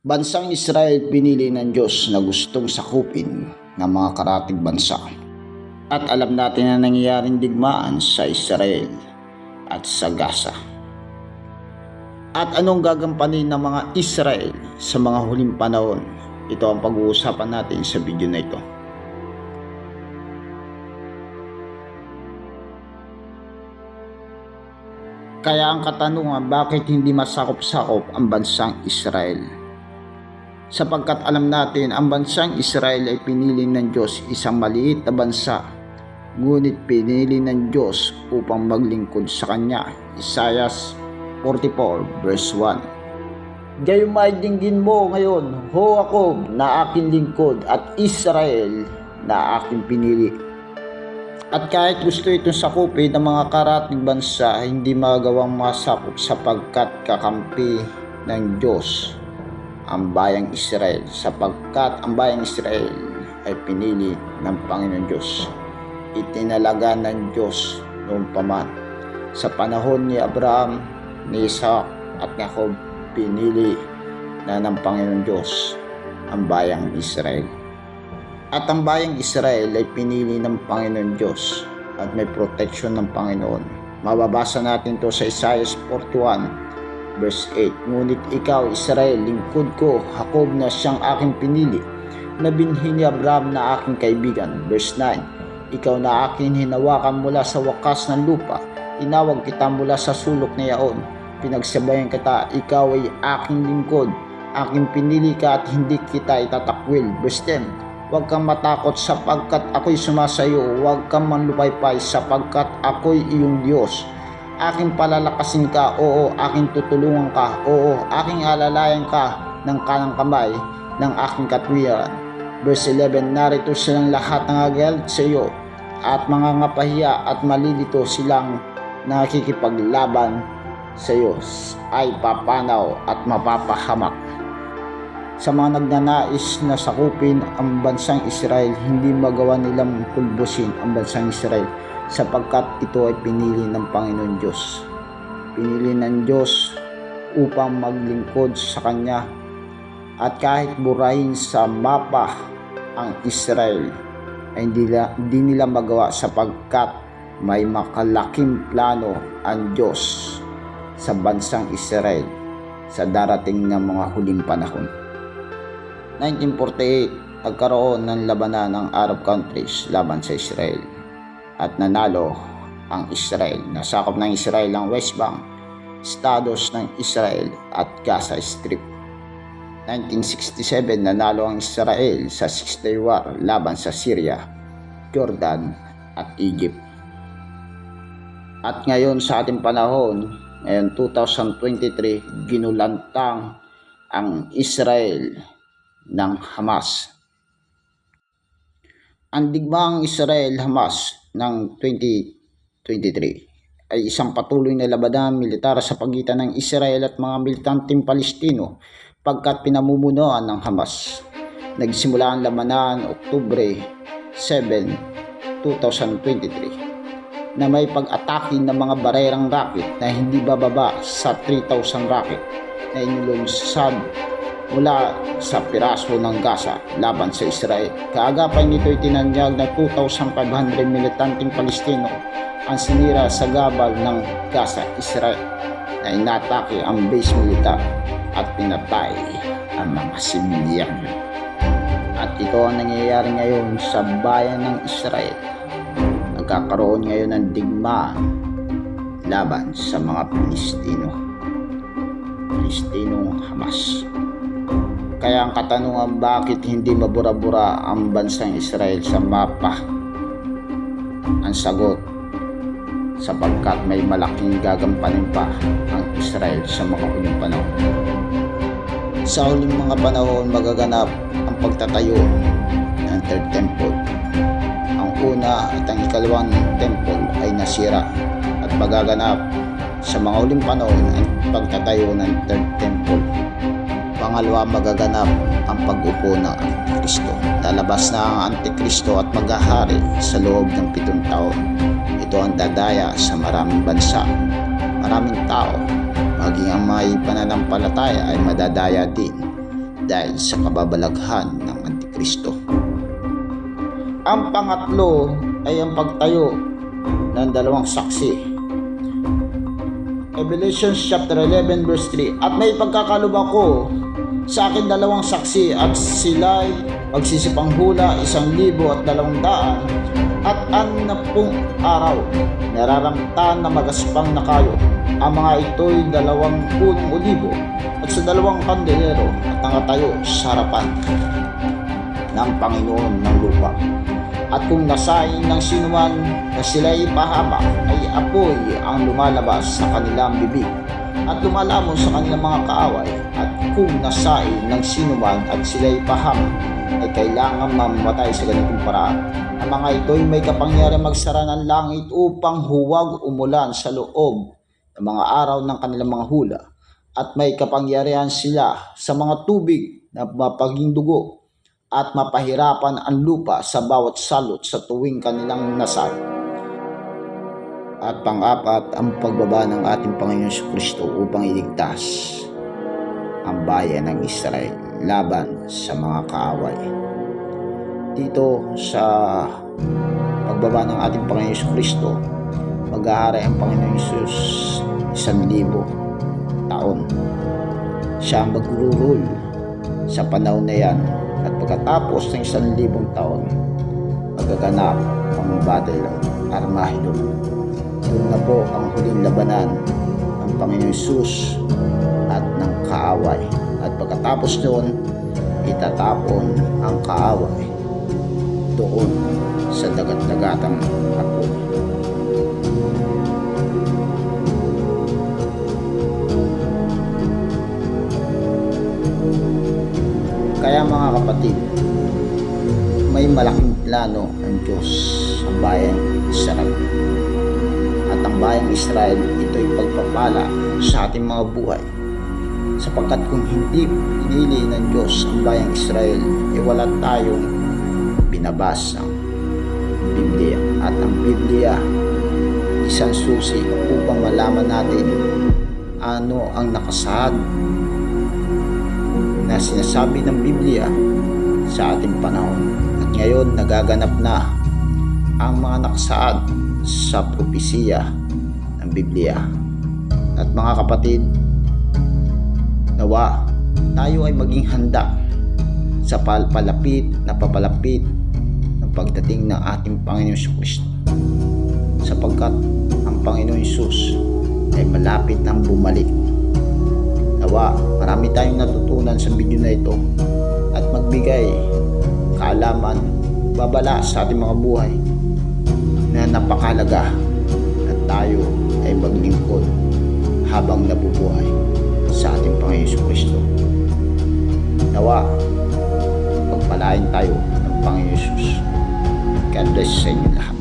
Bansang Israel pinili ng Diyos na gustong sakupin ng mga karatig bansa. At alam natin na nangyayaring digmaan sa Israel at sa Gaza. At anong gagampanin ng mga Israel sa mga huling panahon? Ito ang pag-uusapan natin sa video na ito. Kaya ang katanungan, bakit hindi masakop-sakop ang bansang Israel? Sapagkat alam natin, ang bansang Israel ay pinili ng Diyos isang maliit na bansa, ngunit pinili ng Diyos upang maglingkod sa Kanya. Isaiah 44 verse 1 Gayong maidinggin mo ngayon, Ho ako na aking lingkod at Israel na aking pinili. At kahit gusto itong sakupin ng mga karating bansa, hindi magawang masakop sapagkat kakampi ng Diyos ang bayang Israel sapagkat ang bayang Israel ay pinili ng Panginoon Diyos. Itinalaga ng Diyos noong paman. Sa panahon ni Abraham, ni Isaac at Jacob, pinili na ng Panginoon Diyos ang bayang Israel. At ang bayang Israel ay pinili ng Panginoon Diyos at may protection ng Panginoon. Mababasa natin to sa Isaiah 41 verse 8. Ngunit ikaw, Israel, lingkod ko, Jacob na siyang aking pinili, na binhi ni Abraham na aking kaibigan. Verse 9. Ikaw na akin hinawakan mula sa wakas ng lupa, tinawag kita mula sa sulok na yaon. Pinagsabayan kita, ikaw ay aking lingkod, aking pinili ka at hindi kita itatakwil. Verse 10. Huwag kang matakot sapagkat ako'y sumasayo. Huwag kang manlupaypay sapagkat ako'y iyong Diyos. Aking palalakasin ka, oo, aking tutulungan ka, oo, aking alalayan ka ng kanang kamay ng aking katwiran. Verse 11, narito silang lahat ng agalit sa iyo at mga ngapahiya at malilito silang nakikipaglaban sa iyo ay papanaw at mapapahamak. Sa mga nagnanais na sakupin ang bansang Israel, hindi magawa nilang pulbusin ang bansang Israel sapagkat ito ay pinili ng Panginoon Diyos. Pinili ng Diyos upang maglingkod sa Kanya at kahit burahin sa mapa ang Israel ay hindi nila, hindi nila magawa sapagkat may makalaking plano ang Diyos sa bansang Israel sa darating ng mga huling panahon. 1948, nagkaroon ng labanan ng Arab countries laban sa Israel at nanalo ang Israel. Nasakop ng Israel ang West Bank, estados ng Israel at Gaza Strip. 1967, nanalo ang Israel sa Six Day War laban sa Syria, Jordan at Egypt. At ngayon sa ating panahon, ngayon 2023, ginulantang ang Israel ng Hamas. Ang digmaang Israel-Hamas ng 2023 ay isang patuloy na labanan militar sa pagitan ng Israel at mga militanteng Palestino pagkat pinamumunuan ng Hamas. Nagsimula ang labanan Oktubre 7, 2023 na may pag-atake ng mga barerang rocket na hindi bababa sa 3,000 rocket na inulunsad mula sa piraso ng Gaza laban sa Israel. Kaagapay nito ay tinanyag na 2,500 militanteng Palestino ang sinira sa gabal ng Gaza, Israel na inatake ang base militar at pinatay ang mga sibilyan. At ito ang nangyayari ngayon sa bayan ng Israel. Nagkakaroon ngayon ng digmaan laban sa mga Palestino. Palestinong Hamas. Kaya ang katanungan bakit hindi mabura-bura ang bansang Israel sa mapa? Ang sagot, sapagkat may malaking gagampanin pa ang Israel sa mga huling panahon. Sa huling mga panahon magaganap ang pagtatayo ng Third Temple. Ang una at ang ikalawang temple ay nasira at magaganap sa mga huling panahon ang pagtatayo ng Third Temple. Pangalawa, magaganap ang pag-upo ng Antikristo. Lalabas na ang Antikristo at maghahari sa loob ng pitong taon. Ito ang dadaya sa maraming bansa, maraming tao, maging ang mga pananampalataya ay madadaya din. dahil sa kababalaghan ng Antikristo. Ang pangatlo ay ang pagtayo ng dalawang saksi. Revelation chapter 11 verse 3 At may pagkakalubak ko sa akin dalawang saksi at sila'y magsisipang hula isang libo at dalawang daan at anapong araw. Nararamtan na magaspang na kayo. Ang mga ito'y dalawang punong olibo at sa dalawang kandelero at nakatayo sa harapan ng Panginoon ng lupa. At kung nasain ng sinuman na sila'y pahama ay apoy ang lumalabas sa kanilang bibig at lumalamon sa kanilang mga kaaway at kung nasain ng sinuman at sila'y pahama ay kailangan mamamatay sa ganitong paraan. Ang mga ito'y may kapangyarihan magsara ng langit upang huwag umulan sa loob ng mga araw ng kanilang mga hula at may kapangyarihan sila sa mga tubig na mapaging dugo at mapahirapan ang lupa sa bawat salot sa tuwing kanilang nasay. At pang-apat, ang pagbaba ng ating Panginoon sa Kristo upang iligtas ang bayan ng Israel laban sa mga kaaway. Dito sa pagbaba ng ating Panginoon sa Kristo, mag-aaray ang Panginoon Jesus isang libo taon. Siya ang magurul sa panahon na yan at pagkatapos ng isang libong taon, magaganap ang Battle of Armageddon. Doon na po ang huling labanan ng Panginoon Jesus at ng kaaway. At pagkatapos noon, itatapon ang kaaway doon sa dagat-dagatang apoy. Kaya mga kapatid, may malaking plano ang Diyos sa bayang Israel. Bayang Israel, ito'y pagpapala sa ating mga buhay. Sapagkat kung hindi pinili ng Diyos ang bayang Israel, eh wala tayong binabasa Biblia. At ang Biblia, isang susi upang malaman natin ano ang nakasaad na sinasabi ng Biblia sa ating panahon. At ngayon nagaganap na ang mga nakasaad sa propesiya ng Biblia. At mga kapatid, nawa tayo ay maging handa sa palpalapit na papalapit ng pagdating ng ating Panginoon Yesus Kristo. Sapagkat ang Panginoon Yesus ay malapit nang bumalik Nawa, marami tayong natutunan sa video na ito at magbigay kaalaman, babala sa ating mga buhay na napakalaga na tayo habang nabubuhay sa ating Panginoon Kristo. Nawa, pagpalain tayo ng Panginoon. God bless sa inyo lahat.